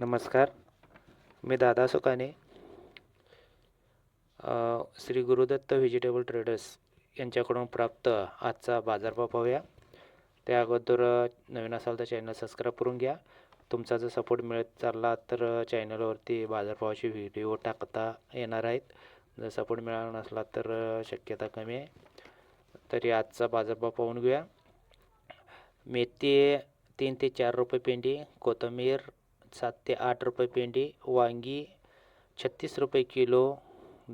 नमस्कार. मी Dada Sukane Shri Gurudatta vegetable traders यांच्याकडून प्राप्त आजचा बाजारभाव पाहूया. त्या अगोदर नवीन असाल तर चॅनल सबस्क्राईब करून घ्या. तुमचा जर सपोर्ट मिळत चालला तर चॅनलवरती बाजारभावाचे व्हिडिओ टाकता येणार आहेत. जर सपोर्ट मिळाला नसला तर शक्यता कमी आहे. तरी आजचा बाजारभाव पाहून घेऊया. मेथी तीन ते चार रुपये पेंडी कोथिंबीर सात ते आठ रुपये पेंडी वांगी छत्तीस रुपये किलो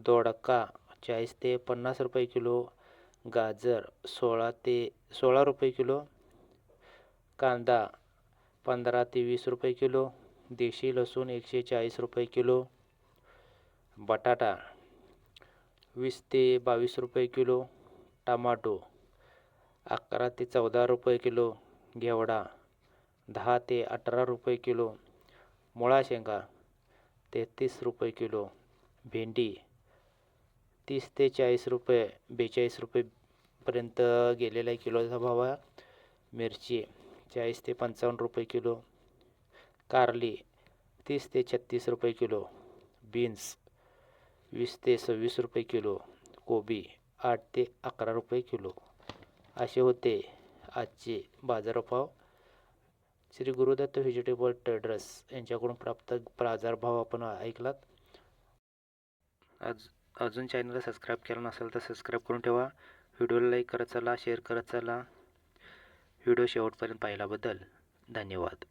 दोडका चाळीस ते पन्नास रुपये किलो गाजर सोळा ते सोळा रुपये किलो कांदा पंधरा ते वीस रुपये किलो देशी लसूण एकशे चाळीस रुपये किलो बटाटा वीस ते बावीस रुपये किलो टमाटो अकरा ते चौदा रुपये किलो घेवडा दहा ते अठरा रुपये किलो मुळा शेंगा तेहतीस रुपये किलो भेंडी तीस ते चाळीस रुपये बेचाळीस रुपयेपर्यंत गेलेला आहे किलोचा भाव आहे. मिरची चाळीस ते पंचावन्न रुपये किलो कारली तीस ते छत्तीस रुपये किलो बीन्स वीस ते सव्वीस रुपये किलो कोबी आठ ते अकरा रुपये किलो. असे होते आजचे बाजारभाव. श्री गुरुदत्त व्हेजिटेबल ट्रेडर्स यांच्याकडून प्राप्त बाजारभाव आपण ऐकलात. आज अजून चॅनलला सबस्क्राईब केला नसेल तर सबस्क्राईब करून ठेवा. व्हिडिओला लाईक करत चला शेअर करत चला. व्हिडिओ शेवटपर्यंत पाहिल्याबद्दल धन्यवाद.